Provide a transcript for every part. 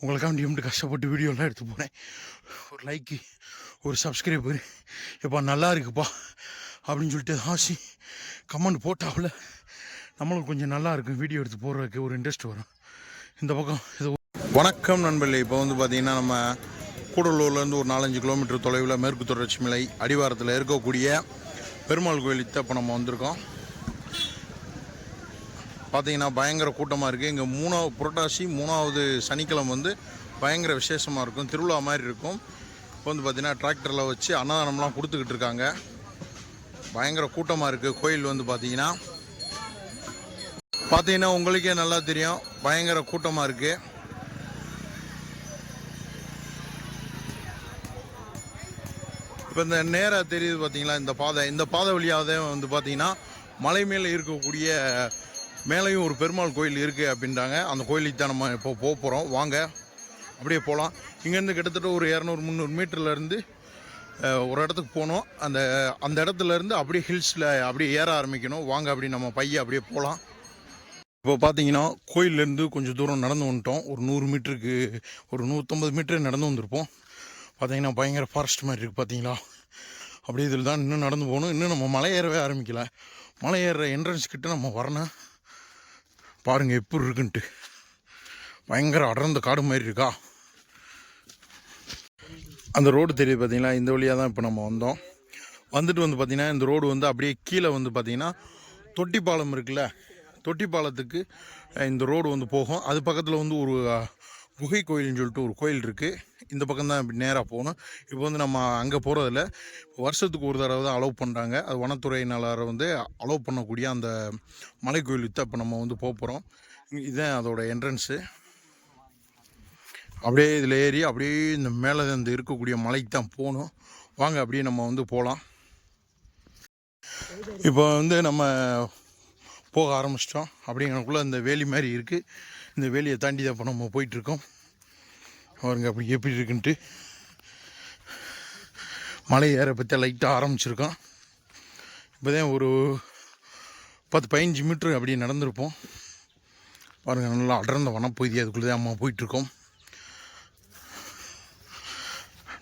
உங்களுக்காக நிமிட்டு கஷ்டப்பட்டு வீடியோலாம் எடுத்து போனேன். ஒரு லைக்கு ஒரு சப்ஸ்கிரைபர் எப்பா நல்லா இருக்குப்பா அப்படின்னு சொல்லிட்டு ஆசி கமெண்ட் போட்டாவில் நம்மளுக்கு கொஞ்சம் நல்லா இருக்கும் வீடியோ எடுத்து போடுறதுக்கு ஒரு இன்ட்ரெஸ்ட் வரும். இந்த பக்கம் இது வணக்கம் நண்பர்களே. இப்போ வந்து பார்த்தீங்கன்னா நம்ம கூடலூர்லேருந்து ஒரு நாலஞ்சு கிலோமீட்டர் தொலைவில் மேற்கு தொடர்ச்சி மலை அடிவாரத்தில் இருக்கக்கூடிய பெருமாள் கோயிலுக்கு இப்போ நம்ம வந்திருக்கோம். பார்த்தீங்கன்னா பயங்கர கூட்டமாக இருக்குது இங்கே மூணாவது புரட்டாசி மூணாவது சனிக்கிழமை வந்து பயங்கர விசேஷமாக இருக்கும். திருவிழா மாதிரி இருக்கும். இப்போ வந்து பார்த்தீங்கன்னா டிராக்டரில் வச்சு அன்னதானம்லாம் கொடுத்துக்கிட்டு இருக்காங்க. பயங்கர கூட்டமாக இருக்குது கோயில் வந்து பார்த்தீங்கன்னா பார்த்தீங்கன்னா உங்களுக்கே நல்லா தெரியும். பயங்கர கூட்டமாக இருக்குது இப்போ இந்த நேராக தெரியுது பார்த்தீங்களா இந்த பாதை இந்த பாதை வழியாக வந்து பார்த்தீங்கன்னா மலை மேலே இருக்கக்கூடிய மேலேயும் ஒரு பெருமாள் கோயில் இருக்குது அப்படின்றாங்க. அந்த கோயிலுக்கு தான் நம்ம இப்போ போக போகிறோம் வாங்க அப்படியே போகலாம் இங்கேருந்து கிட்டத்தட்ட ஒரு இரநூறு முந்நூறு மீட்டர்லேருந்து ஒரு இடத்துக்கு போகணும் அந்த அந்த இடத்துல இருந்து அப்படியே ஹில்ஸில் அப்படியே ஏற ஆரம்பிக்கணும். வாங்க அப்படி நம்ம பையன் அப்படியே போகலாம் இப்போ பார்த்தீங்கன்னா கோயிலேருந்து கொஞ்சம் தூரம் நடந்து வந்துட்டோம். ஒரு நூறு மீட்டருக்கு ஒரு நூற்றம்பது மீட்டர் நடந்து வந்திருப்போம். பார்த்தீங்கன்னா பயங்கர ஃபாரஸ்ட் மாதிரி இருக்குது பார்த்தீங்களா? அப்படியே இதில் தான் இன்னும் நடந்து போகணும். இன்னும் நம்ம மலை ஏறவே ஆரம்பிக்கல. மலை ஏறுற என்ட்ரன்ஸ் கிட்ட நம்ம வரணும். பாருங்கள் எப்படி இருக்குன்ட்டு. பயங்கர அடர்ந்த காடு மாதிரி இருக்கா? அந்த ரோடு தெரியுது பார்த்தீங்களா இந்த வழியாக தான் இப்போ நம்ம வந்தோம். வந்துட்டு வந்து பார்த்திங்கன்னா இந்த ரோடு வந்து அப்படியே கீழே வந்து பார்த்திங்கன்னா தொட்டிப்பாலம் இருக்குல்ல? தொட்டிப்பாலத்துக்கு இந்த ரோடு வந்து போகும். அது பக்கத்தில் வந்து ஒரு குகை கோயில்னு சொல்லிட்டு ஒரு கோயில் இருக்குது இந்த பக்கம் தான் இப்படி நேராக போகணும். இப்போ வந்து நம்ம அங்கே போகிறதில்ல வருஷத்துக்கு ஒரு தடவை தான் அலோவ் பண்ணுறாங்க அது வனத்துறையினாளர் வந்து அலோவ் பண்ணக்கூடிய அந்த மலை கோயில் தான் இப்போ நம்ம வந்து போக போகிறோம் இதுதான் அதோட என்ட்ரன்ஸு அப்படியே இதில் ஏறி அப்படியே இந்த மேலே இந்த இருக்கக்கூடிய மலைக்கு தான் போகணும். வாங்க அப்படியே நம்ம வந்து போகலாம் இப்போ வந்து நம்ம போக ஆரம்பிச்சிட்டோம். அப்படிங்கிறக்குள்ளே இந்த வேலி மாதிரி இருக்குது இந்த வேலியை தாண்டி தான் இப்போ நம்ம போயிட்டுருக்கோம் பாருங்க அப்படி எப்படி இருக்குன்ட்டு மலை ஏற பற்றி லைட்டாக ஆரம்பிச்சிருக்கோம். இப்போ தான் ஒரு பத்து பதினஞ்சு மீட்ரு அப்படியே நடந்திருப்போம். பாருங்கள் நல்லா அடர்ந்த வனப்பகுதி அதுக்குள்ளே தான் அம்மா போயிட்டுருக்கோம்.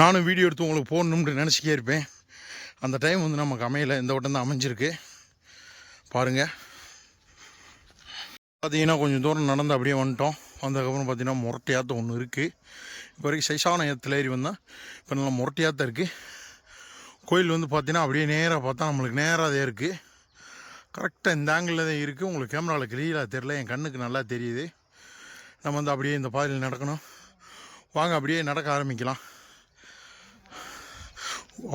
நானும் வீடியோ எடுத்து உங்களுக்கு போடணும்னு நினச்சிக்கே இருப்பேன். அந்த டைம் வந்து நமக்கு அமையலை இந்த வட்டம் தான் அமைஞ்சிருக்கு. பாருங்கள் பார்த்தீங்கன்னா கொஞ்சம் தூரம் நடந்து அப்படியே வந்துட்டோம். வந்ததுக்கப்புறம் பார்த்திங்கன்னா முரட்டையாத்த ஒன்று இருக்குது இப்போ வரைக்கும் சைசான இடத்துல ஏறி வந்தால் இப்போ நல்லா முரட்டையாத்த இருக்குது கோயில் வந்து பார்த்தீங்கன்னா அப்படியே நேராக பார்த்தா நம்மளுக்கு நேராக தான் இருக்குது கரெக்டாக இந்த ஆங்கிளில் தான் இருக்குது உங்களுக்கு கேமராவில் கிளியராக தெரில என் கண்ணுக்கு நல்லா தெரியுது. நம்ம வந்து அப்படியே இந்த பாதையில் நடக்கணும். வாங்க அப்படியே நடக்க ஆரம்பிக்கலாம்.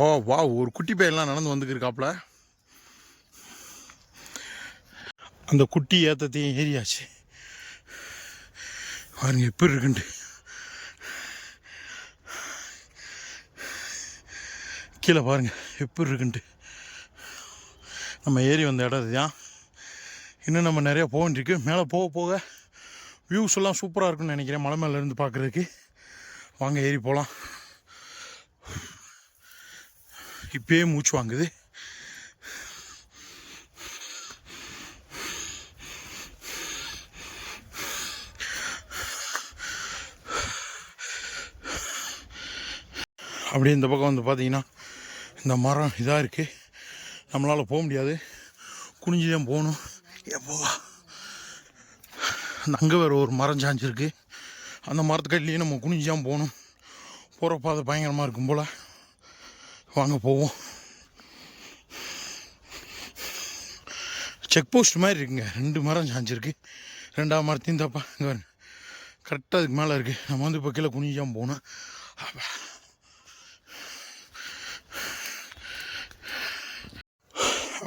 ஓ வா ஒரு குட்டி பையன்லாம் நடந்து வந்துக்கிருக்காப்புல அந்த குட்டி ஏற்றத்தையும் ஏறியாச்சு. பாருங்க எப்படி இருக்குன்ட்டு. கீழே பாருங்க எப்படி இருக்குன்ட்டு. நம்ம ஏறி வந்த இடம் இதுதான். இன்னும் நம்ம நிறைய போக வேண்டியிருக்கு. மேலே போக போக வியூஸ் எல்லாம் சூப்பராக இருக்கும்னு நினைக்கிறேன் மலை மேலேருந்து பார்க்குறதுக்கு. வாங்க ஏறி போகலாம் இப்பயே மூச்சு வாங்குது. அப்படியே இந்த பக்கம் வந்து பார்த்தீங்கன்னா இந்த மரம் இதாக இருக்குது நம்மளால் போக முடியாது. குனிஞ்சு தான் போகணும். எப்போ? அந்த அங்கே வேறு ஒரு மரம் சாஞ்சிருக்கு அந்த மரத்துக்கடிலேயே நம்ம குனிஞ்சு தான் போகணும். போகிற அது பயங்கரமாக இருக்கும் போல். வாங்க போவோம். செக் போஸ்ட் மாதிரி இருக்குங்க. ரெண்டு மரம் சாஞ்சிருக்கு ரெண்டாவது மரத்தையும் தப்பா இங்கே கரெக்டாக அதுக்கு மேலே இருக்குது நம்ம வந்து இப்போ கீழே குனிஞ்சாம போகணும்.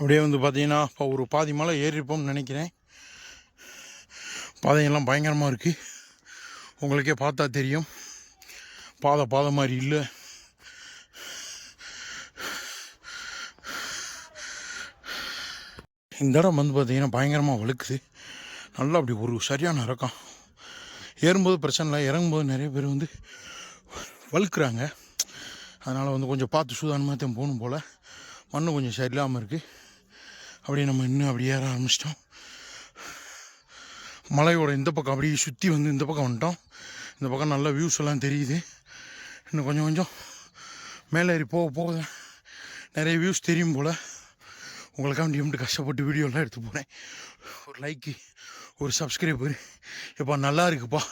அப்படியே வந்து பார்த்தீங்கன்னா இப்போ ஒரு பாதி மலை ஏறிப்போம்னு நினைக்கிறேன். பாதையெல்லாம் பயங்கரமாக இருக்குது உங்களுக்கே பார்த்தா தெரியும். பாதை பாதை மாதிரி இல்லை. இந்த இடம் வந்து பார்த்தீங்கன்னா பயங்கரமாக வழுக்குது. நல்லா அப்படி ஒரு சரியான இறக்கம். ஏறும்போது பிரச்சனை இல்லை. இறங்கும்போது நிறைய பேர் வந்து வழுக்குறாங்க. அதனால் வந்து கொஞ்சம் பார்த்து சூதானமாக தான் போகணும் போல். மண்ணு கொஞ்சம் சரியில்லாமல் இருக்குது அப்படியே நம்ம இன்னும் அப்படியே ஏற ஆரம்பிச்சிட்டோம். மலையோட இந்த பக்கம் அப்படியே சுற்றி வந்து இந்த பக்கம் வந்துட்டோம். இந்த பக்கம் நல்ல வியூஸ் எல்லாம் தெரியுது. இன்னும் கொஞ்சம் கொஞ்சம் மேலே ஏறி போக போக நிறைய வியூஸ் தெரியும் போல். உங்களுக்காண்டி எப்படி கஷ்டப்பட்டு வீடியோலாம் எடுத்து போகிறேன் ஒரு லைக்கு ஒரு சப்ஸ்கிரைபர் எப்பா நல்லா இருக்குப்பா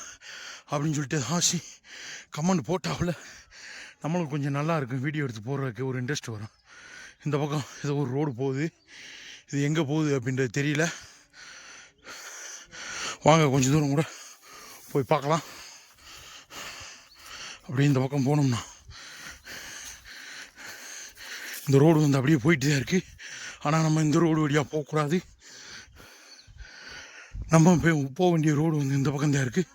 அப்படின்னு சொல்லிட்டு ஆசி கமெண்ட் போட்டாவில் நம்மளுக்கு கொஞ்சம் நல்லா இருக்கும் வீடியோ எடுத்து போடுறதுக்கு ஒரு இன்ட்ரெஸ்ட் வரும். இந்த பக்கம் ஏதோ ஒரு ரோடு போகுது. இது எங்கே போகுது அப்படின்றது தெரியல. வாங்க கொஞ்சம் தூரம் கூட போய் பார்க்கலாம். அப்படியே இந்த பக்கம் போனோம்னா இந்த ரோடு வந்து அப்படியே போயிட்டு தான் இருக்குது ஆனால் நம்ம இந்த ரோடு வழியாக போகக்கூடாது. நம்ம போய் போக வேண்டிய ரோடு வந்து இந்த பக்கம் தான் இருக்குது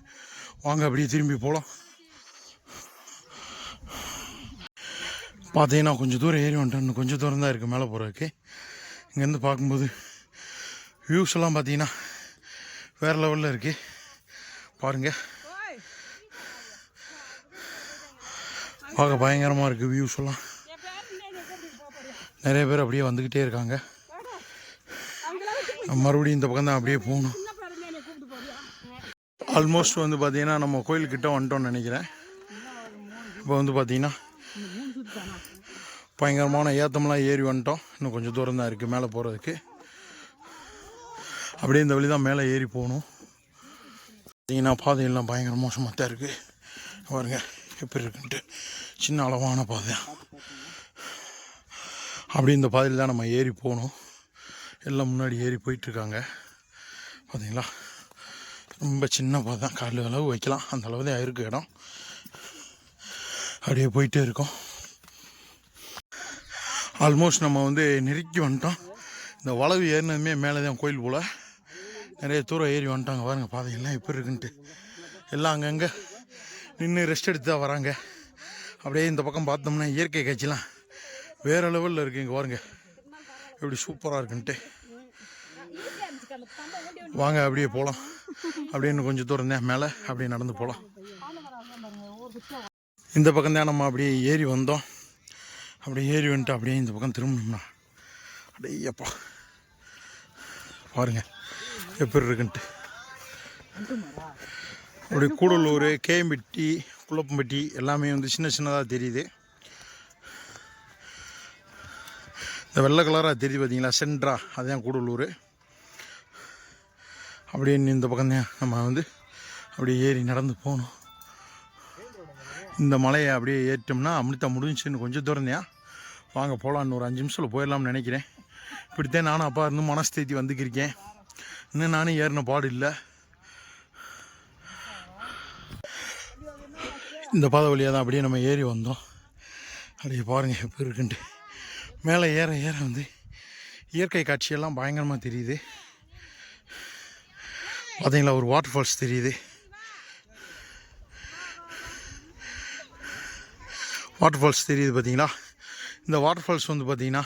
வாங்க அப்படியே திரும்பி போகலாம் பார்த்தீங்கன்னா கொஞ்சம் தூரம் ஏறி வந்துட்டோம். கொஞ்சம் தூரம் தான் இருக்குது மேலே போகிறதுக்கு இங்கேருந்து பார்க்கும்போது வியூஸ் எல்லாம் பார்த்தீங்கன்னா வேறு லெவலில் இருக்குது பாருங்கள் பார்க்க பயங்கரமாக இருக்குது வியூஸ் எல்லாம் நிறைய பேர் அப்படியே வந்துக்கிட்டே இருக்காங்க. மறுபடியும் இந்த பக்கம் தான் அப்படியே போகணும். ஆல்மோஸ்ட் வந்து பார்த்தீங்கன்னா நம்ம கோயில்கிட்ட வந்துட்டோம்னு நினைக்கிறேன். இப்போ வந்து பார்த்தீங்கன்னா பயங்கரமான ஏத்தமெல்லாம் ஏறி வந்துட்டோம். இன்னும் கொஞ்சம் தூரம் தான் இருக்குது மேலே போகிறதுக்கு அப்படியே இந்த வழி தான் மேலே ஏறி போகணும். பார்த்தீங்கன்னா பாதையெல்லாம் பயங்கர மோசமாக தான் இருக்குது பாருங்க எப்படி இருக்குன்ட்டு. சின்ன அளவான பாதை. அப்படி இந்த பாதையில் தான் நம்ம ஏறி போகணும். எல்லாம் முன்னாடி ஏறி போயிட்டுருக்காங்க பார்த்தீங்களா ரொம்ப சின்ன பாதை தான். கால் அளவு வைக்கலாம். அந்த அளவு தான் இருக்குது இடம். அப்படியே போயிட்டே இருக்கோம். ஆல்மோஸ்ட் நம்ம வந்து நெருக்கி வந்துட்டோம். இந்த வளவு ஏறினதுமே மேலே தான் கோயில் போல். நிறைய தூரம் ஏறி வந்துட்டாங்க. பாருங்கள் பாதையெல்லாம் எப்படி இருக்குன்ட்டு. எல்லாம் அங்கங்கே நின்று ரெஸ்ட் எடுத்து தான் வராங்க. அப்படியே இந்த பக்கம் பார்த்தோம்னா இயற்கை காட்சிலாம் வேறு லெவலில் இருக்குது இங்கே பாருங்க. எப்படி சூப்பராக இருக்குன்ட்டு. வாங்க அப்படியே போகலாம் அப்படின்னு கொஞ்சம் தூரம் தான் மேலே. அப்படியே நடந்து போகலாம் இந்த பக்கம் தான் நம்ம அப்படியே ஏறி வந்தோம். அப்படியே ஏறி வந்துட்டு அப்படியே இந்த பக்கம் திரும்பணும்னா. அடையப்பா பாருங்க எப்படி இருக்குன்ட்டு. அப்படியே கூடலூர் கேம்பட்டி குழப்பம்பட்டி எல்லாமே வந்து சின்ன சின்னதாக தெரியுது. இந்த வெள்ளை கலராக தெரியுது பார்த்தீங்களா சென்ட்ரா அதுதான் கூடலூர். அப்படியே இந்த பக்கம் தான் நம்ம வந்து அப்படியே ஏறி நடந்து போகணும். இந்த மலையை அப்படியே ஏற்றோம்னா அமிர்தா முடிஞ்சுன்னு கொஞ்சம் தூரம் தான். வாங்க போகலாம் ஒரு அஞ்சு நிமிஷத்தில் போயிடலாம்னு நினைக்கிறேன். இப்படித்தான் நானும் அப்பா இருந்து மனஸ்தேதி வந்துக்கிருக்கேன். இன்னும் நானும் ஏறின பாடு இல்லை. இந்த பாதை வழியாக தான் அப்படியே நம்ம ஏறி வந்தோம். அப்படியே பாருங்கள் எப்படி இருக்குன்ட்டு. மேலே ஏற ஏற வந்து இயற்கை காட்சியெல்லாம் பயங்கரமாக தெரியுது. பார்த்தீங்களா ஒரு வாட்டர் ஃபால்ஸ் தெரியுது. வாட்டர் ஃபால்ஸ் தெரியுது பார்த்தீங்களா இந்த வாட்டர் ஃபால்ஸ் வந்து பார்த்தீங்கன்னா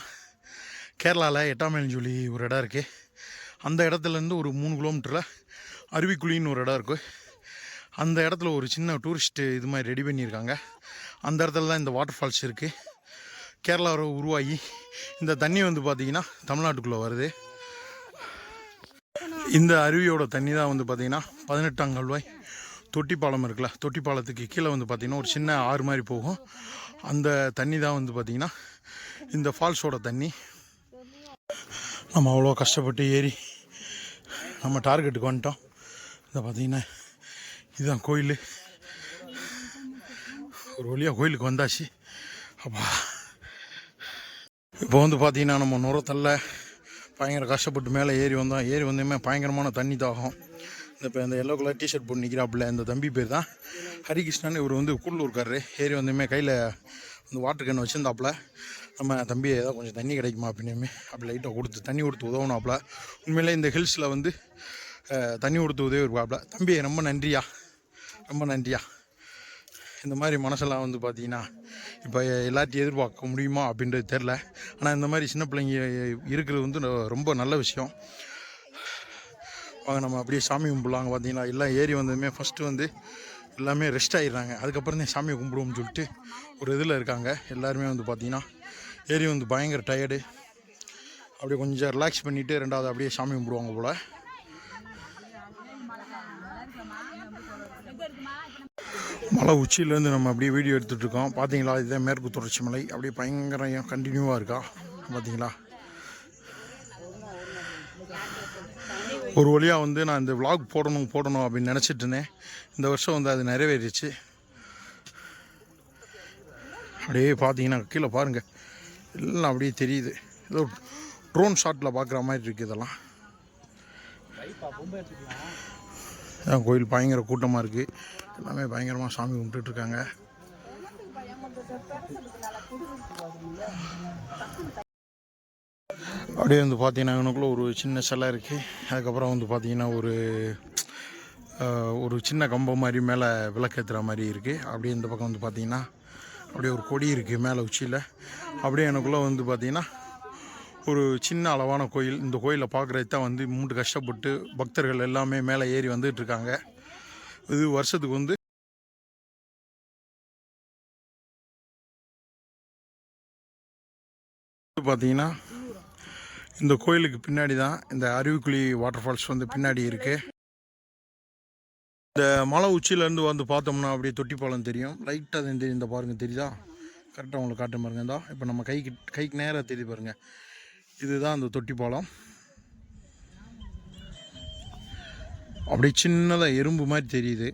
கேரளாவில் எட்டாமேல் சொல்லி ஒரு இடம் இருக்குது அந்த இடத்துலேருந்து ஒரு மூணு கிலோமீட்டரில் அருவிக்குழின்னு ஒரு இடம் இருக்குது அந்த இடத்துல ஒரு சின்ன டூரிஸ்ட்டு இது மாதிரி ரெடி பண்ணியிருக்காங்க. அந்த இடத்துல தான் இந்த வாட்டர் ஃபால்ஸ் இருக்குது கேரளாவில் உருவாகி இந்த தண்ணி வந்து பார்த்திங்கன்னா தமிழ்நாட்டுக்குள்ளே வருது. இந்த அருவியோட தண்ணி தான் வந்து பார்த்திங்கன்னா பதினெட்டாம் கல்வாய் தொட்டிப்பாலம் இருக்குல்ல தொட்டிப்பாலத்துக்கு கீழே வந்து பார்த்திங்கன்னா ஒரு சின்ன ஆறு மாதிரி போகும். அந்த தண்ணி தான் வந்து பார்த்திங்கன்னா இந்த ஃபால்ஸோட தண்ணி. நம்ம அவ்வளோ கஷ்டப்பட்டு ஏறி நம்ம டார்கெட்டுக்கு வந்துட்டோம். இதை பார்த்திங்கன்னா இதுதான் கோயில். ஒரு வழியாக கோயிலுக்கு வந்தாச்சு. அப்பா. இப்போ வந்து பார்த்தீங்கன்னா நம்ம நுரத்தல்ல பயங்கர கஷ்டப்பட்டு மேலே ஏறி வந்தோம். ஏறி வந்தோமே பயங்கரமான தண்ணி தாகம். இந்த இப்போ இந்த எல்லோ கலர் டிஷர்ட் போட்டு நிற்கிறாப்புல இந்த தம்பி பேர் தான். ஹரிகிருஷ்ணன் இவர் வந்து கூடலூர்காரரு ஏறி வந்தோமே கையில் இந்த வாட்டர் கேன் வச்சுருந்தாப்புல. நம்ம தம்பி ஏதாவது கொஞ்சம் தண்ணி கிடைக்குமா அப்படின்னு அப்படி லைட்டாக கொடுத்து தண்ணி கொடுத்து உதவணும்ல உண்மையிலே இந்த ஹில்ஸில் வந்து தண்ணி கொடுத்து உதவி இருப்பாப்புல தம்பி ரொம்ப நன்றியா? ரொம்ப நன்றியா? இந்த மாதிரி மனசெல்லாம் வந்து பார்த்தீங்கன்னா இப்போ எல்லாத்தையும் எதிர்பார்க்க முடியுமா அப்படின்றது தெரில ஆனால் இந்த மாதிரி சின்ன பிள்ளைங்க இருக்கிறது வந்து ரொம்ப நல்ல விஷயம். வாங்க நம்ம அப்படியே சாமி கும்பிடலாங்க பார்த்தீங்கன்னா எல்லாம் ஏறி வந்ததுமே ஃபஸ்ட்டு வந்து எல்லாமே ரெஸ்ட் ஆகிடுறாங்க அதுக்கப்புறம் தான் சாமியை கும்பிடுவோம்னு சொல்லிட்டு ஒரு இதில் இருக்காங்க. எல்லாருமே வந்து பார்த்திங்கன்னா ஏறி வந்து பயங்கர டயர்டு அப்படியே கொஞ்சம் ரிலாக்ஸ் பண்ணிவிட்டு ரெண்டாவது அப்படியே சாமி கும்பிடுவாங்க போல். மலை உச்சியிலேருந்து நம்ம அப்படியே வீடியோ எடுத்துகிட்டு இருக்கோம். பார்த்தீங்களா இதுதான் மேற்கு தொடர்ச்சி மலை. அப்படியே பயங்கரம் கண்டினியூவாக இருக்கா? பார்த்தீங்களா ஒரு வழியாக வந்து நான் இந்த vlog போடணும் போடணும் அப்படின்னு நினச்சிட்டு இருந்தேன். இந்த வருஷம் வந்து அது நிறைவேறிச்சு அப்படியே பார்த்தீங்கன்னா கீழே பாருங்கள் எல்லாம் அப்படியே தெரியுது. ஏதோ ட்ரோன் ஷாட்டில் பார்க்குற மாதிரி இருக்குது இதெல்லாம். கோயில் பயங்கர கூட்டமாக இருக்குது எல்லாமே பயங்கரமாக சாமி கும்பிட்டுட்ருக்காங்க அப்படியே வந்து பார்த்தீங்கன்னா இவனுக்குள்ள ஒரு சின்ன சிலை இருக்குது அதுக்கப்புறம் வந்து பார்த்தீங்கன்னா ஒரு ஒரு சின்ன கம்பம் மாதிரி மேலே விளக்கேற்றுற மாதிரி இருக்குது அப்படியே இந்த பக்கம் வந்து பார்த்தீங்கன்னா அப்படியே ஒரு கொடி இருக்குது மேலே உச்சியில். அப்படியே எனக்குள்ளே வந்து பார்த்திங்கன்னா ஒரு சின்ன அளவான கோயில். இந்த கோயிலை பார்க்குறது தான் வந்து மூன்று கஷ்டப்பட்டு பக்தர்கள் எல்லாமே மேலே ஏறி வந்துட்டு இருக்காங்க. இது வருஷத்துக்கு வந்து பார்த்தீங்கன்னா இந்த கோயிலுக்கு பின்னாடி தான் இந்த அருவிக்குழி வாட்டர் ஃபால்ஸ் வந்து பின்னாடி இருக்குது இந்த மலை உச்சியிலேருந்து வந்து பார்த்தோம்னா அப்படியே தொட்டிப்பாலம் தெரியும். லைட்டாக தான் தெரியும். இந்த பாருங்க தெரியுதா? கரெக்டாக உங்களுக்கு காட்ட பாருங்க. இந்தா இப்போ நம்ம கைக்கு கைக்கு நேராக தெரியுது பாருங்கள் இதுதான் அந்த தொட்டிப்பாலம் அப்படி சின்னதாக எறும்பு மாதிரி தெரியுது.